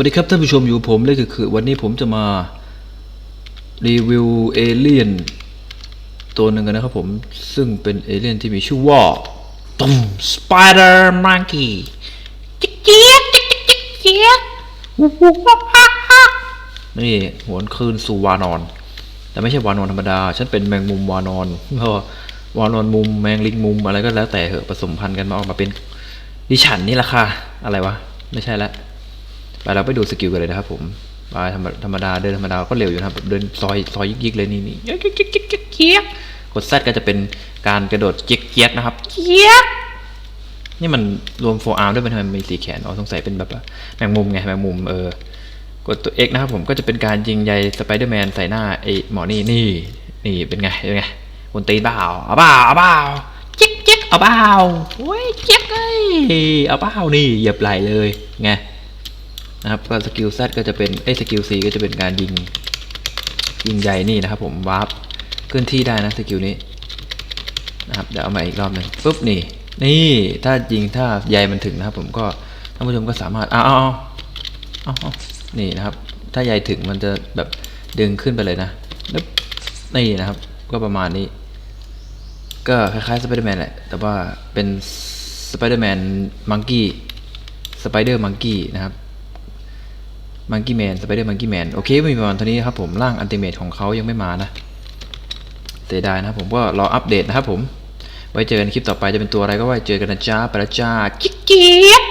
วัสดีครับท่านผู้ชมอยู่ผมเลยคือคือวันนี้ผมจะมารีวิวเอเลี่ยนตัวหนึ่งกันนะครับผมซึ่งเป็นเอเลี่ยนที่มีชื่อว่าตุ้มสไปเดอร์มังกี้จิ๊กเจี๊ยกจิ๊กจิ๊กจิ๊กเจี๊ยกวู้วู้ฮ่าฮ่าฮ่านี่หวนคืนสู่วานอน แต่ไม่ใช่วานอนธรรมดา ฉันเป็นแมงมุมวานอนเพราะวานอนมุมแมงลิงมุมอะไรก็แล้วแต่เหอะผสมพันธุ์กันมาออกมาเป็นดิฉันนี่แหละค่ะอะไรวะไม่ใช่และ ไปเราไปดูสกิลกันเลยนะครับผมไปธรรมธรรมดาเดินธรรมดาก็เร็วอยู่นะครับเดินซอยซอยยิกๆเลยนี่นี่ยิกยิกยิกยิกยิกเจี๊ยบกดแซดก็จะเป็นการกระโดดเจี๊ยกเจี๊ยกนะครับเจี๊ยกนี่มันรวมโฟอาร์ด้วยมันทำไมมีสีแขนอ๋อสงสัยเป็นแบบว่าแมงมุมไงแมงมุมเออกดตัว X นะครับผมก็จะเป็นการยิงใยสไปเดอร์แมนใส่หน้าไอ้หมอนี่นี่นี่เป็นไงเป็นไงคนตีนเปล่าเอาเปล่าเอาเปล่าจิ๊กจิ๊กเอาเปล่าโอ้ยเจี๊ยกเลยเอาเปล่านี่เหยียบไหลเลยไง นะครับก็สกิล Z ก็จะเป็นเอ้สกิล C ก็จะเป็นการยิงยิงใหญ่นี่นะครับผมวาร์ปเคลื่อนที่ได้นะสกิลนี้นะครับเดี๋ยวเอามาอีกรอบหนึ่งปุ๊บนี่นี่ถ้ายิงถ้าใยมันถึงนะครับ ผมก็ท่านผู้ชมก็สามารถเอาเอาเอาเอาเอานี่นะครับ ถ้าใยถึงมันจะแบบดึงขึ้นไปเลยนะแล้วนี่นะครับ ก็ประมาณนี้ ก็คล้ายๆสไปเดอร์แมนแหละแต่ว่าเป็นสไปเดอร์แมนมังกี้สไปเดอร์มังกี้นะครับ มังกี้แมนสไปเดอร์มังกี้แมนโอเคไม่มีประมาณเท่านี้ครับผมร่างอันติเมทของเขายังไม่มานะเสียดายนะครับผมก็รออัปเดตนะครับผม ไว้เจอกันคลิปต่อไปจะเป็นตัวอะไรก็ไว้เจอกันนะจ้าไปและจ้าคิกจิ๊ก